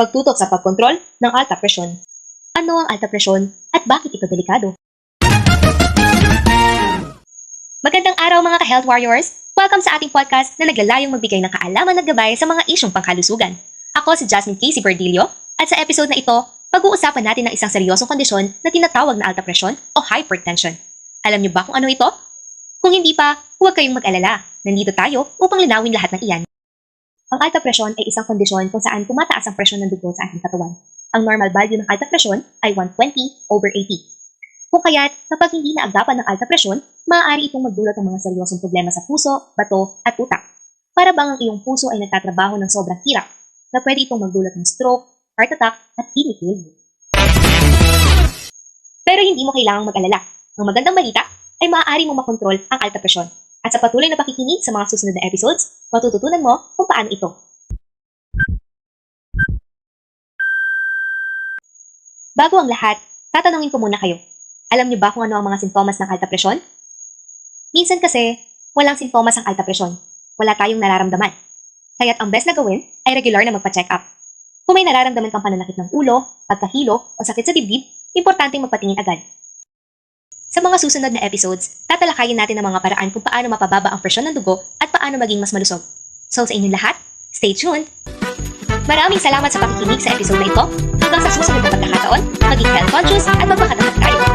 Pagtutok sa pagkontrol ng alta presyon. Ano ang alta presyon at bakit ito delikado? Magandang araw mga ka-health warriors! Welcome sa ating podcast na naglalayong magbigay ng kaalaman at gabay sa mga isyong pangkalusugan. Ako si Jasmine Casey Berdillo at sa episode na ito, pag-uusapan natin ng isang seryosong kondisyon na tinatawag na alta presyon o hypertension. Alam niyo ba kung ano ito? Kung hindi pa, huwag kayong mag-alala. Nandito tayo upang linawin lahat ng iyan. Ang alta presyon ay isang kondisyon kung saan tumataas ang presyon ng dugo sa ating katawan. Ang normal value ng alta presyon ay 120 over 80. Kung kaya't kapag hindi naagapan ng alta presyon, maaari itong magdulot ng mga seryosong problema sa puso, bato, at utak. Para bang ang iyong puso ay nagtatrabaho ng sobrang hirap na pwede itong magdulot ng stroke, heart attack, at kidney failure. Pero hindi mo kailangang mag-alala. Ang magandang balita ay maaari mong makontrol ang alta presyon. At sa patuloy na pakikinig sa mga susunod na episodes, matututunan mo kung paano ito. Bago ang lahat, tatanungin ko muna kayo. Alam niyo ba kung ano ang mga sintomas ng alta presyon? Minsan kasi, walang sintomas ang alta presyon. Wala tayong nararamdaman. Kaya't ang best na gawin ay regular na magpa-check up. Kung may nararamdaman kang pananakit ng ulo, pagkahilo, o sakit sa dibdib, importante magpatingin agad. Sa mga susunod na episodes, tatalakayin natin ang mga paraan kung paano mapababa ang presyon ng dugo at paano maging mas malusog. So sa inyong lahat, stay tuned! Maraming salamat sa pakikinig sa episode na ito. Hanggang sa susunod na pagkakataon, maging health conscious at magpakatapat tayo.